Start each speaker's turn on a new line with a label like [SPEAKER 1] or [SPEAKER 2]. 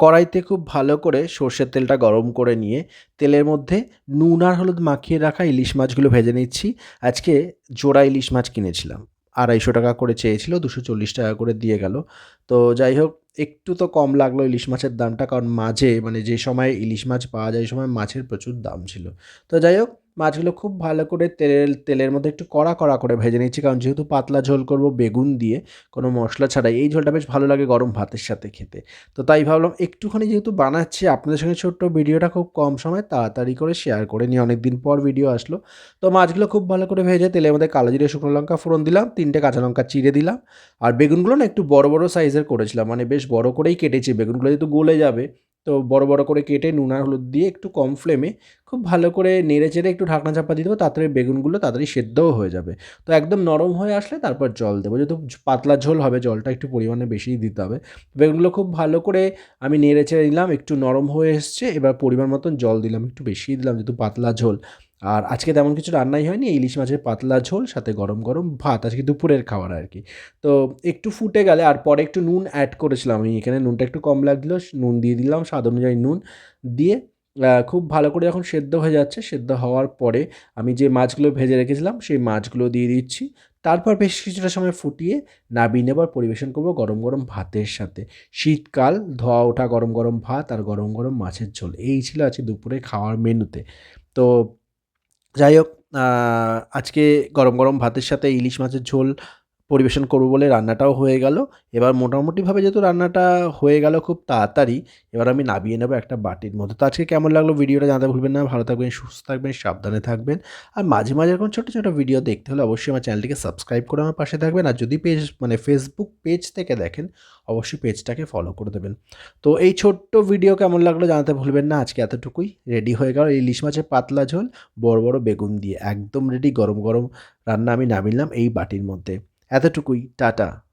[SPEAKER 1] কড়াইতে খুব ভালো করে সর্ষের তেলটা গরম করে নিয়ে তেলের মধ্যে নুন আর হলুদ মাখিয়ে রাখা ইলিশ মাছগুলো ভেজে নিচ্ছি। আজকে জোড়া ইলিশ মাছ কিনেছিলাম। আড়াইশো টাকা করে চেয়েছিল, দুশো চল্লিশ টাকা করে দিয়ে গেল। তো যাই হোক, একটু তো কম লাগল ইলিশ মাছের দামটা, কারণ মাঝে মানে যে সময় ইলিশ মাছ পাওয়া যায় সময় মাছের প্রচুর দাম ছিল। তো যাই হোক মাছগুলো খুব ভালো করে তেলের তেলের মধ্যে একটু কড়া কড়া করে ভেজে নিচ্ছি। কারণ যেহেতু পাতলা ঝোল করব, বেগুন দিয়ে কোনো মশলা ছাড়াই এই ঝোলটা বেশ ভালো লাগে গরম ভাতের সাথে খেতে। তো তাই ভাবলাম একটুখানি যেহেতু বানাচ্ছি, আপনাদের সঙ্গে ছোট্ট ভিডিওটা খুব কম সময় তাড়াতাড়ি করে শেয়ার করে নিয়ে অনেক দিন পর ভিডিও আসলো। তো মাছগুলো খুব ভালো করে ভেজে তেলের মধ্যে কালো জিরে, শুকনো লঙ্কা ফোড়ন দিলাম, তিনটে কাঁচা লঙ্কা চিড়ে দিলাম। আর বেগুনগুলো না একটু বড় বড় সাইজের করেছিলাম। মানে বেশ বড় করেই কেটেছি। বেগুনগুলো যেহেতু গলে যাবে তো বড় বড় করে কেটে নুন আর হলুদ দিয়ে একটু কম ফ্লেমে খুব ভালো করে নেড়ে চেড়ে একটু ঢাকনা চাপা দিয়ে দেবো, তাড়াতাড়ি বেগুনগুলো তাড়াতাড়ি সেদ্ধও হয়ে যাবে। তো একদম নরম হয়ে আসলে তারপর জল দেবো, যেহেতু পাতলা ঝোল হবে, জলটা একটু পরিমাণে বেশিই দিতে হবে। বেগুনগুলো খুব ভালো করে আমি নেড়ে চেড়ে নিলাম, একটু নরম হয়ে এসছে, এবার পরিমাণ মতন জল দিলাম, একটু বেশিই দিলাম, যেহেতু পাতলা ঝোল। আর আজকে তেমন কিছু রান্নাই হয়নি ইলিশ মাছের পাতলা ঝোল, সাথে গরম গরম ভাত, আজকে দুপুরের খাবার আর কি। তো একটু ফুটে গেলে, আর পরে একটু নুন অ্যাড করেছিলাম আমি এখানে, নুনটা একটু কম লাগল, নুন দিয়ে দিলাম, স্বাদ অনুযায়ী নুন দিয়ে খুব ভালো করে যখন সেদ্ধ হয়ে যাচ্ছে, সেদ্ধ হওয়ার পরে আমি যে মাছগুলো ভেজে রেখেছিলাম, সেই মাছগুলো দিয়ে দিচ্ছি। তারপর বেশ কিছুটা সময় ফুটিয়ে নাবিয়ে নেবার পরিবেশন করব গরম গরম ভাতের সাথে। শীতকাল, ধোয়া ওঠা গরম গরম ভাত আর গরম গরম মাছের ঝোল, এই ছিল আজকে দুপুরে খাওয়ার মেনুতে। তো যাই হোক আজকে গরম গরম ভাতের সাথে ইলিশ মাছের ঝোল পরিবেশন করব বলে রান্নাটাও হয়ে গেল। এবার মোটামুটিভাবে যেহেতু রান্নাটা হয়ে গেল খুব তাড়াতাড়ি, এবার আমি নামিয়ে নেব একটা বাটির মধ্যে। তো আজকে কেমন লাগল ভিডিওটা জানাতে ভুলবেন না, ভালো থাকবেন, সুস্থ থাকবেন, সাবধানে থাকবেন। আর মাঝে মাঝে এরকম ছোটো ছোটো ভিডিও দেখতে হলে অবশ্যই আমার চ্যানেলটিকে সাবস্ক্রাইব করে আমার পাশে থাকবেন। আর যদি পেজ মানে ফেসবুক পেজ থেকে দেখেন, অবশ্যই পেজটাকে ফলো করে দেবেন। তো এই ছোট্ট ভিডিও কেমন লাগল জানাতে ভুলবেন না, আজকে এতটুকুই। রেডি হয়ে গেল ইলিশ মাছের পাতলা ঝোল, বড় বড় বেগুন দিয়ে একদম রেডি গরম গরম রান্না আমি নামিলাম এই বাটির মধ্যে। এতটুকুই টাটা।